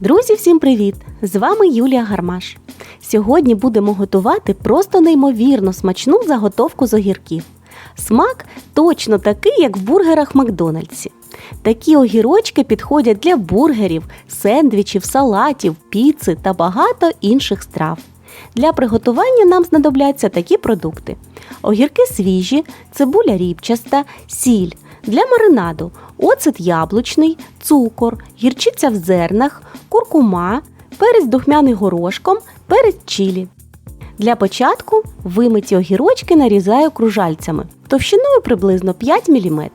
Друзі, всім привіт! З вами Юлія Гармаш. Сьогодні будемо готувати просто неймовірно смачну заготовку з огірків. Смак точно такий, як в бургерах Макдональдсі. Такі огірочки підходять для бургерів, сендвічів, салатів, піци та багато інших страв. Для приготування нам знадобляться такі продукти: огірки свіжі, цибуля рібчаста, сіль. Для маринаду оцет яблучний, цукор, гірчиця в зернах, куркума, перець духмяний горошком, перець чилі. Для початку вимиті огірочки нарізаю кружальцями товщиною приблизно 5 мм.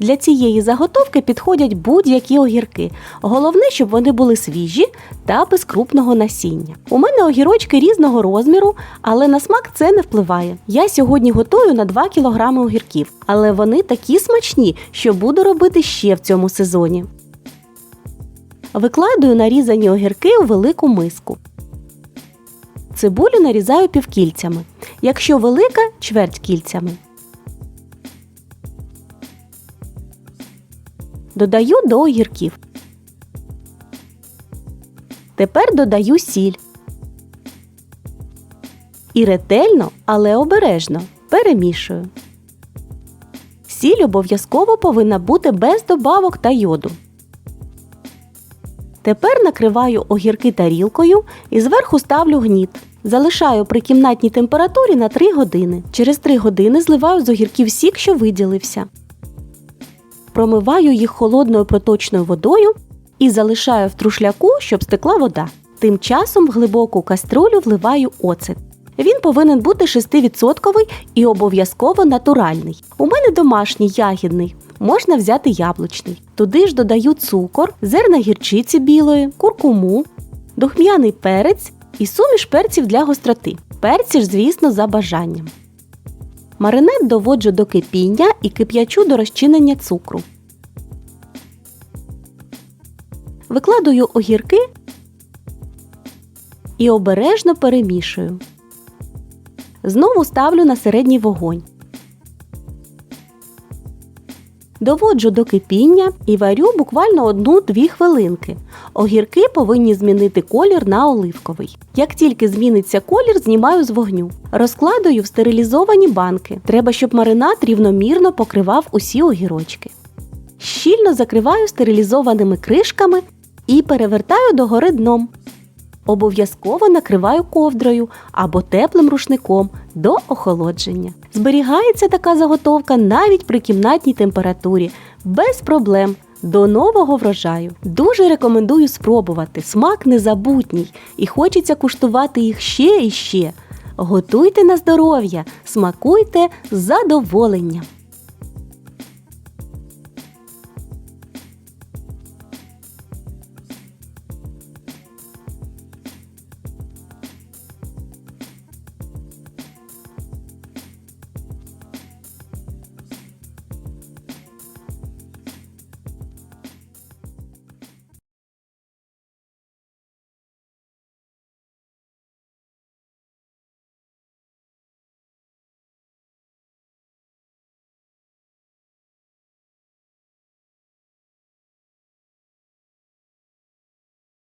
Для цієї заготовки підходять будь-які огірки. Головне, щоб вони були свіжі та без крупного насіння. У мене огірочки різного розміру, але на смак це не впливає. Я сьогодні готую на 2 кг огірків, але вони такі смачні, що буду робити ще в цьому сезоні. Викладую нарізані огірки у велику миску. Цибулю нарізаю півкільцями. Якщо велика чверть кільцями. Додаю до огірків. Тепер додаю сіль. І ретельно, але обережно перемішую. Сіль обов'язково повинна бути без добавок та йоду. Тепер накриваю огірки тарілкою і зверху ставлю гніт. Залишаю при кімнатній температурі на 3 години. Через 3 години зливаю з огірків сік, що виділився. Промиваю їх холодною проточною водою і залишаю в трушляку, щоб стекла вода. Тим часом в глибоку каструлю вливаю оцет. Він повинен бути 6% і обов'язково натуральний. У мене домашній ягідний, можна взяти яблучний. Туди ж додаю цукор, зерна гірчиці білої, куркуму, духмяний перець і суміш перців для гостроти. Перці ж, звісно, за бажанням. Маринад доводжу до кипіння і кип'ячу до розчинення цукру. Викладую огірки і обережно перемішую. Знову ставлю на середній вогонь. Доводжу до кипіння і варю буквально 1-2 хвилинки. Огірки повинні змінити колір на оливковий. Як тільки зміниться колір, знімаю з вогню. Розкладаю в стерилізовані банки. Треба, щоб маринад рівномірно покривав усі огірочки. Щільно закриваю стерилізованими кришками і перевертаю догори дном. Обов'язково накриваю ковдрою або теплим рушником до охолодження. Зберігається така заготовка навіть при кімнатній температурі, без проблем. До нового врожаю. Дуже рекомендую спробувати. Смак незабутній і хочеться куштувати їх ще і ще. Готуйте на здоров'я, смакуйте з задоволенням.